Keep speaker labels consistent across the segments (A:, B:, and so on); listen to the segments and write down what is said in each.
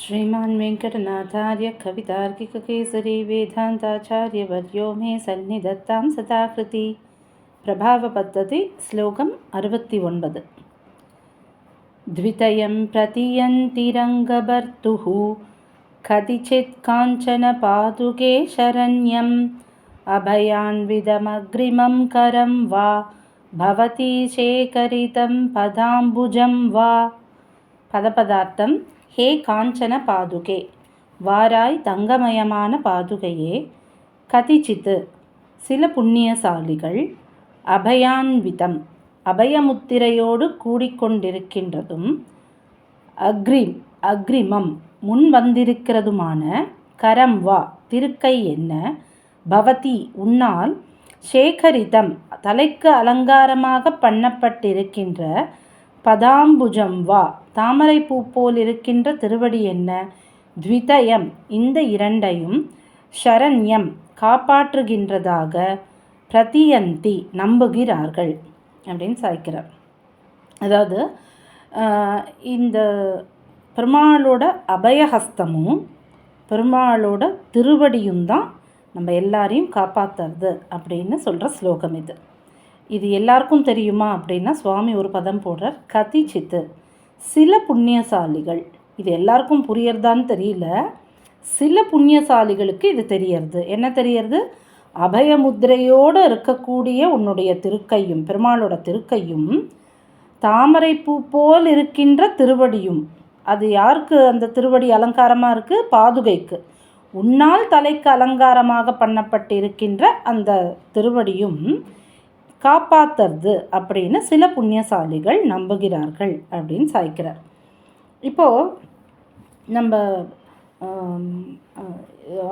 A: श्रीमान् वेङ्कटनाथार्य कवितार्किककेसरी वेदान्ताचार्यवर्यो मे सन्निधत्तां सदाकृति प्रभावपद्धति श्लोकम् अर्वत्योन्वद्वितयं प्रतियन्तिरङ्गभर्तुः कतिचित् काञ्चनपादुके शरण्यम् अभयान्विदमग्रिमं करं वा भवती शेखरितं पदाम्बुजं वा। पदपदार्थं ஹே காஞ்சன பாதுகே. வாராய் தங்கமயமான பாதுகையே. கதிச்சித்து சில புண்ணியசாலிகள் அபயான்விதம் அபயமுத்திரையோடு கூடிக்கொண்டிருக்கின்றதும் அக்ரிம் அக்ரிமம் முன் வந்திருக்கிறதுமான கரம் வா திருக்கை என்ன? பவதி உன்னால் சேகரிதம் தலைக்கு அலங்காரமாக பண்ணப்பட்டிருக்கின்ற பதாம்புஜம் வா. தாமரைப்பூ போல் இருக்கின்ற திருவடி என்ன? த்விதயம். இந்த இரண்டையும் ஷரண்யம் காப்பாற்றுகின்றதாக பிரதியந்தி நம்புகிறார்கள் அப்படின்னு சாய்க்கிறார். அதாவது இந்த பெருமாளோட அபயஹஸ்தமும் பெருமாளோட திருவடியும் தான் நம்ம எல்லாரையும் காப்பாற்றுறது அப்படின்னு சொல்கிற ஸ்லோகம் இது. இது எல்லாருக்கும் தெரியுமா அப்படின்னா சுவாமி ஒரு பதம் போடுறார் கதி சித்து. சில புண்ணியசாலிகள் இது எல்லாருக்கும் புரியறதான்னு தெரியல சில புண்ணியசாலிகளுக்கு இது தெரியறது. என்ன தெரியறது? அபயமுத்திரையோடு இருக்கக்கூடிய உன்னுடைய திருக்கையும் பெருமாளோட திருக்கையும் தாமரைப்பூ போல் இருக்கின்ற திருவடியும். அது யாருக்கு அந்த திருவடி அலங்காரமாக இருக்குது பாதுகைக்கு. உன்னால் தலைக்கு அலங்காரமாக பண்ணப்பட்டிருக்கின்ற அந்த திருவடியும் காப்பாற்றுறது அப்படின்னு சில புண்ணியசாலிகள் நம்புகிறார்கள் அப்படின்னு சாய்க்கிறார். இப்போது நம்ம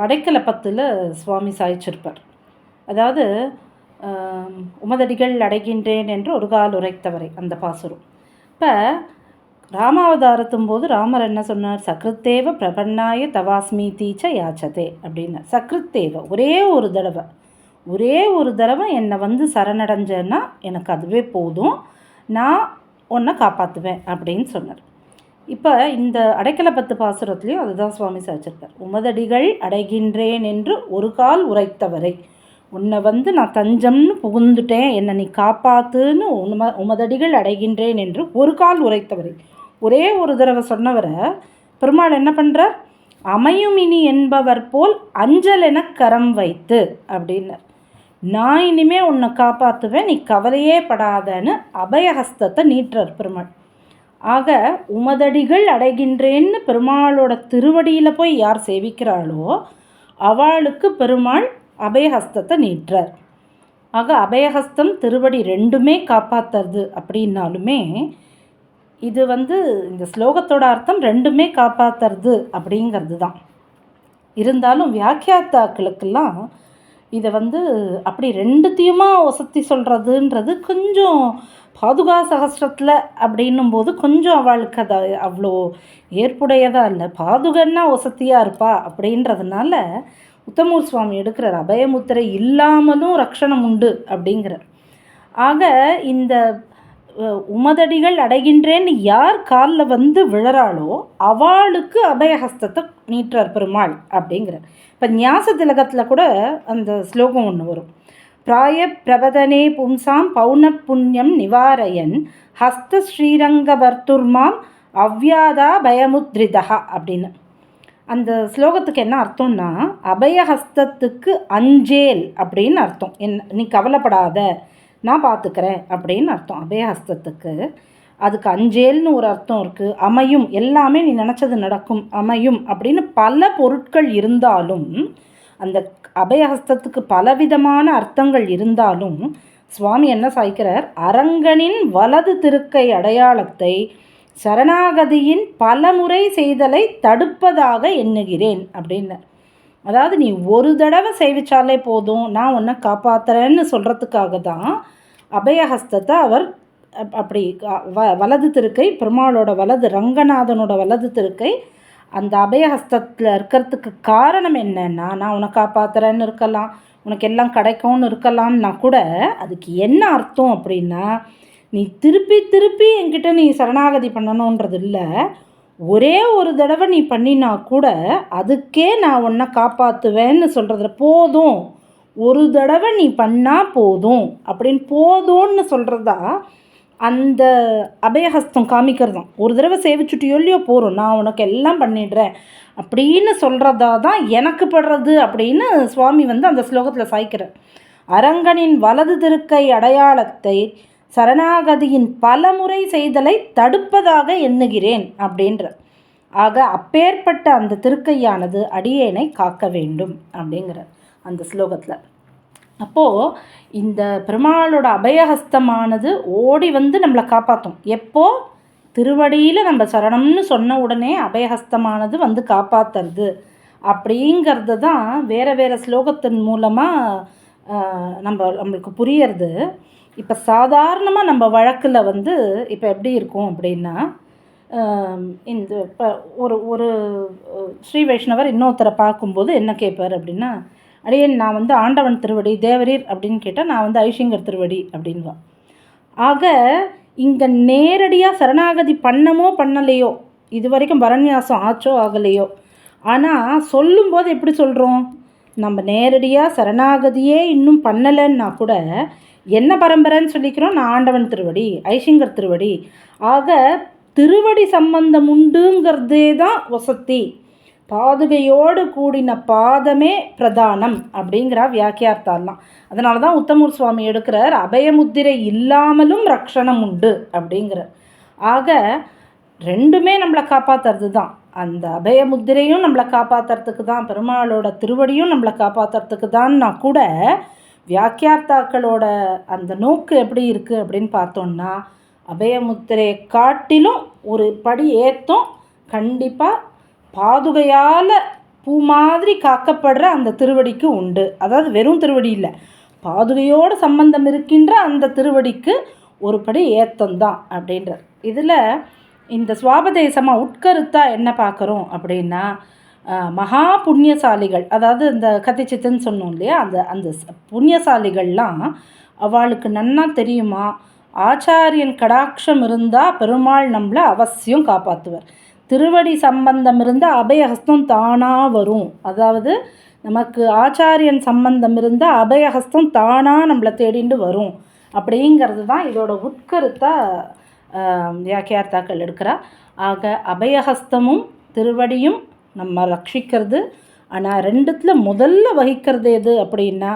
A: அடைக்கல பத்தில் சுவாமி சாய்ச்சிருப்பார். அதாவது உமதடிகள் அடைகின்றேன் என்று ஒரு கால் உரைத்தவரை அந்த பாசுரம். இப்போ ராமாவதாரத்தும் போது ராமர் என்ன சொன்னார்? சக்ருத்தேவ பிரபன்னாய தவாஸ்மி தீச்ச யாச்சதே அப்படின்னு. சக்ருத்தேவ ஒரே ஒரு தடவை. ஒரே ஒரு தடவை என்னை வந்து சரணடைஞ்சேன்னா எனக்கு அதுவே போதும். நான் உன்னை காப்பாற்றுவேன் அப்படின்னு சொன்னார். இப்போ இந்த அடைக்கல பத்து பாசுரத்துலேயும் அதுதான் சுவாமி சாச்சிருக்கார். உமதடிகள் அடைகின்றேன் என்று ஒரு கால் உரைத்தவரை உன்னை வந்து நான் தஞ்சம்னு புகுந்துட்டேன். என்னை நீ காப்பாத்துன்னு உம உமதடிகள் அடைகின்றேன் என்று ஒரு கால் உரைத்தவரை. ஒரே ஒரு தடவை சொன்னவரை பெருமாள் என்ன பண்ணுறார் அமையுமினி என்பவர் போல் அஞ்சல் என கரம் வைத்து அப்படின்னார். நான் இனிமே உன்னை காப்பாற்றுவேன் நீ கவலையே படாதன்னு அபயஹஸ்தத்தை நீட்டுறார் பெருமாள். ஆக உமதடிகள் அடைகின்றேன்னு பெருமாளோட திருவடியில் போய் யார் சேவிக்கிறாளோ அவளுக்கு பெருமாள் அபயஹஸ்தத்தை நீட்டுறார். ஆக அபயஹஸ்தம் திருவடி ரெண்டுமே காப்பாற்றுறது அப்படின்னாலுமே இது வந்து இந்த ஸ்லோகத்தோட அர்த்தம் ரெண்டுமே காப்பாற்றுறது அப்படிங்கிறது தான் இருந்தாலும் வியாக்கியாத்தாக்களுக்கெல்லாம் இதை வந்து அப்படி ரெண்டுத்தையுமா ஒசத்தி சொல்கிறதுன்றது கொஞ்சம் பாதுகா சகசிரத்தில் அப்படின்னும் போது கொஞ்சம் அவளுக்கு அதை அவ்வளோ ஏற்புடையதாக இல்லை. பாதுகன்னா ஒசத்தியாக இருப்பா அப்படின்றதுனால உத்தமூர் சுவாமி எடுக்கிறார். அபயமுத்திரை இல்லாமலும் ரக்ஷணம் உண்டு அப்படிங்கிறார். ஆக இந்த உமதடிகள் அடைகின்றேன்னு யார் காலில் வந்து விழறாளோ அவளுக்கு அபயஹஸ்தத்தை நீட்டுறார் பெருமாள் அப்படிங்கிறார். இப்போ ஞாச திலகத்தில் கூட அந்த ஸ்லோகம் ஒன்று வரும். பிராய பிரபதனே பும்சாம் பௌன புண்ணியம் நிவாரயன் ஹஸ்த ஸ்ரீரங்கவர்த்துர்மாம் அவ்யாதா பயமுத்ரிதா அப்படின்னு. அந்த ஸ்லோகத்துக்கு என்ன அர்த்தம்னா அபயஹஸ்தத்துக்கு அஞ்சேல் அப்படின்னு அர்த்தம். என் நீ கவலைப்படாத. நான் பார்த்துக்கிறேன் அப்படின்னு அர்த்தம். அபயஹஸ்தத்துக்கு. அதுக்கு அஞ்சேல்னு ஒரு அர்த்தம் இருக்குது அமையும் எல்லாமே நீ நினச்சது நடக்கும். அமையும் அப்படின்னு பல பொருட்கள் இருந்தாலும் அந்த அபயஹஸ்தத்துக்கு பலவிதமான அர்த்தங்கள் இருந்தாலும் சுவாமி என்ன சாய்க்கிறார்? அரங்கனின் வலது திருக்கை அடையாளத்தை சரணாகதியின் பலமுறை செய்தலை தடுப்பதாக எண்ணுகிறேன் அப்படின்னு. அதாவது நீ ஒரு தடவை சேவிச்சாலே போதும். நான் உன்னை காப்பாற்றுறேன்னு சொல்கிறதுக்காக தான் அபயஹஸ்தத்தை அவர் அப்படி வ வலது திருக்கை பெருமாளோட வலது ரங்கநாதனோட வலது திருக்கை அந்த அபயஹஸ்தத்தில் இருக்கிறதுக்கு காரணம் என்னன்னா நான் உனக்கு காப்பாற்றுறேன்னு இருக்கலாம் உனக்கு எல்லாம் கிடைக்கும்னு இருக்கலாம்னா கூட அதுக்கு என்ன அர்த்தம் அப்படின்னா நீ திருப்பி திருப்பி என்கிட்ட நீ சரணாகதி பண்ணணுன்றது இல்லை. ஒரே ஒரு தடவை நீ பண்ணினா கூட அதுக்கே நான் உன்னை காப்பாற்றுவேன்னு சொல்கிறதுல போதும். ஒரு தடவை நீ பண்ணால் போதும். அப்படின்னு போதும்னு சொல்கிறதா அந்த அபயஹஸ்தம் காமிக்கிறது தான் ஒரு தடவை சேவிச்சுட்டியோ இல்லையோ போகிறோம் நான் உனக்கு எல்லாம் பண்ணிடுறேன். அப்படின்னு சொல்கிறதா தான் எனக்கு படுறது அப்படின்னு சுவாமி வந்து அந்த ஸ்லோகத்தில் சாய்க்கிறார். அரங்கனின் வலது திருக்கை அடையாளத்தை சரணாகதியின் பலமுறை செய்தலை தடுப்பதாக எண்ணுகிறேன் அப்படின்ற ஆக அப்பேற்பட்ட அந்த திருக்கையானது அடியேனை காக்க வேண்டும் அப்படிங்கிற அந்த ஸ்லோகத்தில். அப்போது இந்த பெருமாளோட அபயஹஸ்தமானது ஓடி வந்து நம்மளை காப்பாற்றும் எப்போது திருவடியில் நம்ம சரணம்னு சொன்ன உடனே அபயஹஸ்தமானது வந்து காப்பாற்றுறது அப்படிங்கிறது தான் வேறு வேறு ஸ்லோகத்தின் மூலமாக நம்ம நம்மளுக்கு புரியறது. இப்போ சாதாரணமாக நம்ம வழக்கில் வந்து இப்போ எப்படி இருக்கும் அப்படின்னா இந்த இப்போ ஒரு ஒரு ஸ்ரீ வைஷ்ணவர் இன்னொருத்தரை பார்க்கும்போது என்ன கேட்பார் அப்படின்னா அடியேன் நான் வந்து ஆண்டவன் திருவடி தேவரீர் அப்படின்னு கேட்டால் நான் வந்து ஐஷிங்கர் திருவடி அப்படின்வான் ஆக இங்கே நேரடியாக சரணாகதி பண்ணமோ பண்ணலையோ இது வரைக்கும் பரநியாசம் ஆச்சோ ஆகலையோ. ஆனால் சொல்லும்போது எப்படி சொல்கிறோம் நம்ம நேரடியாக சரணாகதியே இன்னும் பண்ணலைன்னா கூட என்ன பரம்பரைன்னு சொல்லிக்கிறோம்? நான் ஆண்டவன் திருவடி ஐசிங்கர் திருவடி. ஆக திருவடி சம்பந்தம் உண்டுங்கிறதே தான் வசத்தி பாதுகையோடு கூடின பாதமே பிரதானம் அப்படிங்கிறா வியாக்கியார்த்தாலாம். அதனால தான் உத்தமூர் சுவாமி எடுக்கிறார் அபயமுத்திரை இல்லாமலும் ரக்ஷணம் உண்டு அப்படிங்கிற ஆக ரெண்டுமே நம்மளை காப்பாற்றுறது தான் அந்த அபயமுத்திரையும் நம்மளை காப்பாற்றுறதுக்கு தான் பெருமாளோட திருவடியும் நம்மளை காப்பாற்றுறதுக்கு தான்னா கூட வியாக்கியார்த்தாக்களோட அந்த நோக்கு எப்படி இருக்குது அப்படின்னு பார்த்தோன்னா அபயமுத்திரையை காட்டிலும் ஒரு படி ஏற்றும் கண்டிப்பாக பாதுகையால் பூ மாதிரி காக்கப்படுற அந்த திருவடிக்கு உண்டு. அதாவது வெறும் திருவடி இல்லை. பாதுகையோடு சம்பந்தம் இருக்கின்ற அந்த திருவடிக்கு ஒரு படி ஏத்தம்தான் அப்படின்றார். இதில் இந்த சுவாபதேசமாக உட்கருத்தாக என்ன பார்க்குறோம் அப்படின்னா மகா புண்ணியசாலிகள் அதாவது இந்த கத்திச்சித்துன்னு சொன்னோம் இல்லையா அந்த அந்த புண்ணியசாலிகள்லாம் அவளுக்கு நன்னா தெரியுமா? ஆச்சாரியன் கடாட்சம் இருந்தால் பெருமாள் நம்மளை அவசியம் காப்பாற்றுவார் திருவடி சம்பந்தம் இருந்தால் அபயஹஸ்தம் தானாக வரும். அதாவது நமக்கு ஆச்சாரியன் சம்பந்தம் இருந்தால் அபயஹஸ்தம் தானாக நம்மளை தேடிண்டு வரும். அப்படிங்கிறது தான் இதோட உட்கருத்தாக வியாக்கியார்த்தாக்கள் எடுக்கிறா. ஆக அபயஹஸ்தமும் திருவடியும் நம்ம ரட்சிக்கிறது. ஆனால் ரெண்டுத்தில் முதல்ல வகிக்கிறது எது அப்படின்னா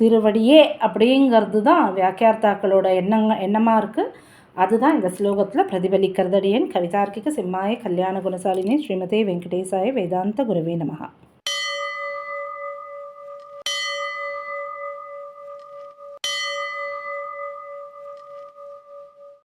A: திருவடியே அப்படிங்கிறது தான் வியாக்கியார்த்தாக்களோட எண்ணங்க எண்ணமாக இருக்குது அதுதான் இந்த ஸ்லோகத்தில் பிரதிபலிக்கிறதடியன் கவிதார்க்கிக சிம்மாய கல்யாண குணசாலினி ஸ்ரீமதே வெங்கடேசாய வேதாந்த குருவே நமகா